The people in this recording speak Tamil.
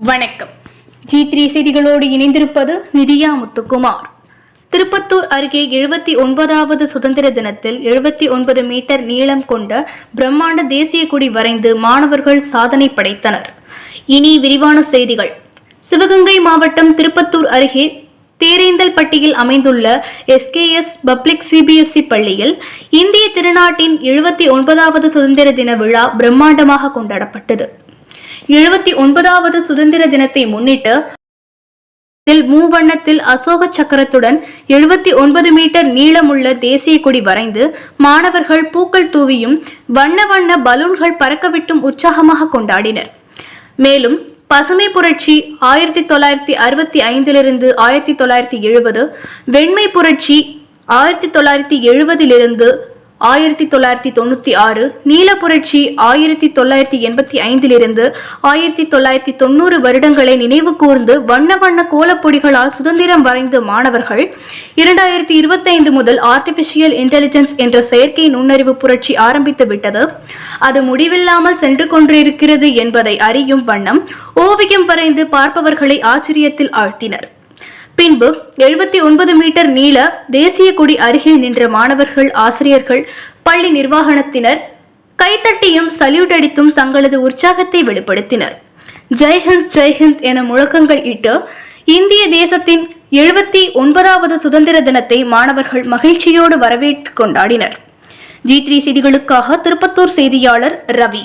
வணக்கம். ஜி த்ரீ செய்திகளோடு இணைந்திருப்பது நிதியா முத்துக்குமார். திருப்பத்தூர் அருகே எழுபத்தி ஒன்பதாவது சுதந்திர தினத்தில் எழுபத்தி ஒன்பது மீட்டர் நீளம் கொண்ட பிரம்மாண்ட தேசிய கொடி வரைந்து மாணவர்கள் சாதனை படைத்தனர். இனி விரிவான செய்திகள். சிவகங்கை மாவட்டம் திருப்பத்தூர் அருகே தேரேந்தல்பட்டியில் அமைந்துள்ள எஸ்கேஎஸ் பப்ளிக் சிபிஎஸ்இ பள்ளியில் இந்திய திருநாட்டின் எழுபத்தி ஒன்பதாவது சுதந்திர தின விழா பிரம்மாண்டமாக கொண்டாடப்பட்டது. எழுபத்தி ஒன்பதாவது சுதந்திர தினத்தை முன்னிட்டு இதில் மூவண்ணத்தில் அசோக சக்கரத்துடன் எழுபத்தி ஒன்பது மீட்டர் நீளமுள்ள தேசிய கொடி வரைந்து மாணவர்கள் பூக்கள் தூவியும் வண்ண வண்ண பலூன்கள் பறக்கவிட்டும் உற்சாகமாக கொண்டாடினர். மேலும் பசுமை புரட்சி ஆயிரத்தி தொள்ளாயிரத்தி அறுபத்தி ஐந்திலிருந்து ஆயிரத்தி தொள்ளாயிரத்தி எழுபது வெண்மை புரட்சி ஆயிரத்தி தொள்ளாயிரத்தி எழுபதிலிருந்து ஆயிரத்தி தொள்ளாயிரத்தி தொண்ணூற்றி ஆறு நீல புரட்சி ஆயிரத்தி தொள்ளாயிரத்தி எண்பத்தி ஐந்திலிருந்து ஆயிரத்தி தொள்ளாயிரத்தி தொண்ணூறு வருடங்களை நினைவு கூர்ந்து வண்ண வண்ண கோலப்பொடிகளால் சுதந்திரம் வரைந்த மாணவர்கள் இரண்டாயிரத்தி இருபத்தைந்து முதல் ஆர்டிபிஷியல் இன்டெலிஜென்ஸ் என்ற செயற்கை நுண்ணறிவு புரட்சி ஆரம்பித்து விட்டது. அது முடிவில்லாமல் சென்று கொண்டிருக்கிறது என்பதை அறியும் வண்ணம் ஓவியம் வரைந்து பார்ப்பவர்களை ஆச்சரியத்தில் ஆழ்த்தினர். பின்பு எழுபத்தி ஒன்பது மீட்டர் நீள தேசிய கொடி அருகில் நின்ற மாணவர்கள் ஆசிரியர்கள் பள்ளி நிர்வாகத்தினர் கைத்தட்டியும் சல்யூட் அடித்தும் தங்களது உற்சாகத்தை வெளிப்படுத்தினர். ஜெய்ஹிந்த் ஜெய்ஹிந்த் என முழக்கங்கள் இட்டு இந்திய தேசத்தின் எழுபத்தி ஒன்பதாவது சுதந்திர தினத்தை மாணவர்கள் மகிழ்ச்சியோடு வரவேற்று கொண்டாடினர். ஜி த்ரீ செய்திகளுக்காக திருப்பத்தூர் செய்தியாளர் ரவி.